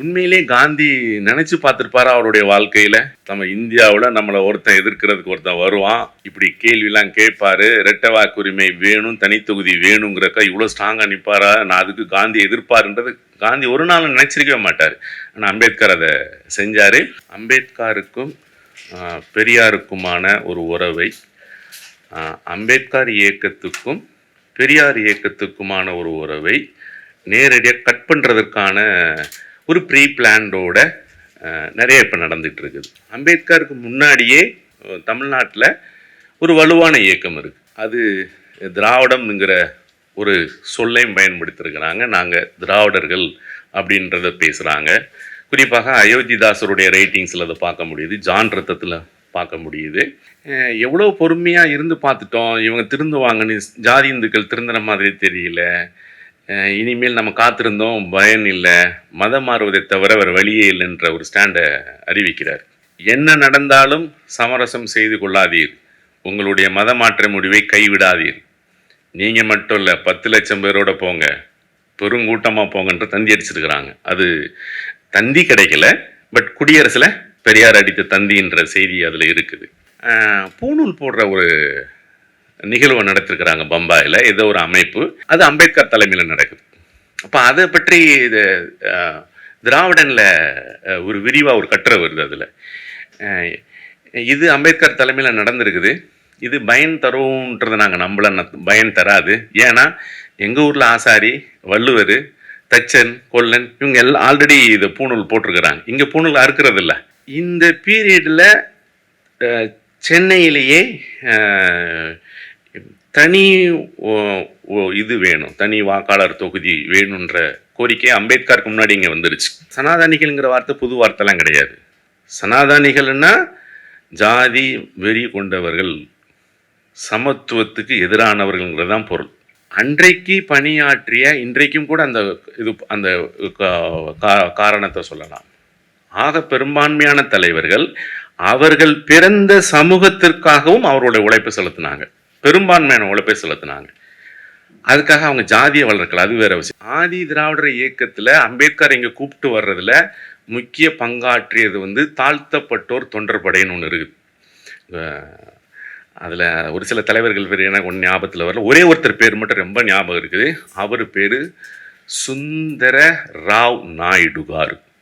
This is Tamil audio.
உண்மையிலே காந்தி நினைச்சு பார்த்துருப்பாரு அவருடைய வாழ்க்கையில? நம்ம இந்தியாவில் நம்மளை ஒருத்தன் எதிர்க்கிறதுக்கு ஒருத்தன் வருவான். இப்படி கேள்விலாம் கேட்பாரு. இரட்டை வாக்குரிமை வேணும் தனித்தொகுதி வேணுங்கிறக்க இவ்வளோ ஸ்ட்ராங்காக நிற்பாரா நான் அதுக்கு காந்தி எதிர்ப்பாருன்றது காந்தி ஒரு நாள் நினைச்சிருக்கவே மாட்டார். ஆனால் அம்பேத்கர் அதை செஞ்சார். அம்பேத்கருக்கும் பெரியாருக்குமான ஒரு உறவை அம்பேத்கர் இயக்கத்துக்கும் பெரியார் இயக்கத்துக்குமான ஒரு உறவை நேரடியாக கட் பண்ணுறதற்கான ஒரு ப்ரீ பிளான்டோட நிறைய இப்போ நடந்துகிட்டு இருக்குது அம்பேத்கருக்கு முன்னாடியே தமிழ்நாட்டில் ஒரு வலுவான இயக்கம் இருக்குது அது திராவிடம்ங்கிற ஒரு சொல்லையும் பயன்படுத்தியிருக்கிறாங்க நாங்கள் திராவிடர்கள் அப்படின்றத பேசுகிறாங்க குறிப்பாக அயோத்திதாசருடைய ரைட்டிங்ஸில் அதை பார்க்க முடியுது. ஜான் ரத்தத்தில் பார்க்க முடியுது. எவ்வளோ பொறுமையாக இருந்து பார்த்துட்டோம். இவங்க திருந்துவாங்கன்னு ஜாதி இந்துக்கள் திருந்தின மாதிரி தெரியல. இனிமேல் நம்ம காத்திருந்தோம் பயன் இல்லை மதம் மாறுவதை தவிர வேறு வழியே இல்லைன்ற ஒரு ஸ்டாண்டை அறிவிக்கிறார். என்ன நடந்தாலும் சமரசம் செய்து கொள்ளாதீர். உங்களுடைய மத மாற்ற முடிவை கைவிடாதீர். நீங்கள் மட்டும் இல்லை பத்து லட்சம் பேரோட போங்க. பெருங்கூட்டமாக போங்கன்ற தந்தி அடிச்சிருக்கிறாங்க. அது தந்தி கிடைக்கல பட் குடியரசில் பெரியார் அடித்த தந்தின்ற செய்தி அதில் இருக்குது. பூணூல் போடுற ஒரு நிகழ்வு நடத்திருக்கிறாங்க பம்பாயில். ஏதோ ஒரு அமைப்பு. அது அம்பேத்கர் தலைமையில் நடக்குது. அப்போ அதை பற்றி இது திராவிடனில் ஒரு விரிவாக ஒரு கட்டுரை வருது அதில். இது அம்பேத்கர் தலைமையில் நடந்திருக்குது. இது பயன் தரும்ன்றதை நாங்கள் நம்மளை ந- பயன் தராது. ஏன்னா எங்கள் ஊரில் ஆசாரி வள்ளுவர் தச்சன் கொல்லன் இவங்க எல்லாம் ஆல்ரெடி இதை பூணூல் போட்டிருக்கிறாங்க. இங்கே பூணூல் அறுக்கிறது இல்லை இந்த பீரியடில் சென்னையிலேயே தனி இது வேணும். தனி வாக்காளர் தொகுதி வேணுன்ற கோரிக்கை அம்பேத்கருக்கு முன்னாடி இங்கே வந்துருச்சு. சனாதனிகள்ங்கிற வார்த்தை புது வார்த்தைலாம் கிடையாது. சனாதானிகள்னா ஜாதி வெறி கொண்டவர்கள் சமத்துவத்துக்கு எதிரானவர்கள்ங்கிறது தான் பொருள். அன்றைக்கு பணியாற்றிய இன்றைக்கும் கூட அந்த இது அந்த கா- கா- காரணத்தை சொல்லலாம். ஆக பெரும்பான்மையான தலைவர்கள் அவர்கள் பிறந்த சமூகத்திற்காகவும் அவருடைய உழைப்பு செலுத்தினாங்க. பெரும்பான்மையான உழைப்பை செலுத்தினாங்க. அதுக்காக அவங்க ஜாதியை வளர்க்கல. அது வேற விஷயம். ஆதி திராவிடர் இயக்கத்தில் அம்பேத்கர் இங்கே கூப்பிட்டு வர்றதுல முக்கிய பங்காற்றியது வந்து தாழ்த்தப்பட்டோர் தொண்டர் படைன்னு ஒன்று இருக்குது அதில் ஒரு சில தலைவர்கள் பேர் எனக்கு ஒன்று ஞாபகத்தில் வரல. ஒரே ஒருத்தர் பேர் மட்டும் ரொம்ப ஞாபகம் இருக்குது. அவர் பேர் சுந்தர ராவ் நாயுடுகாரு.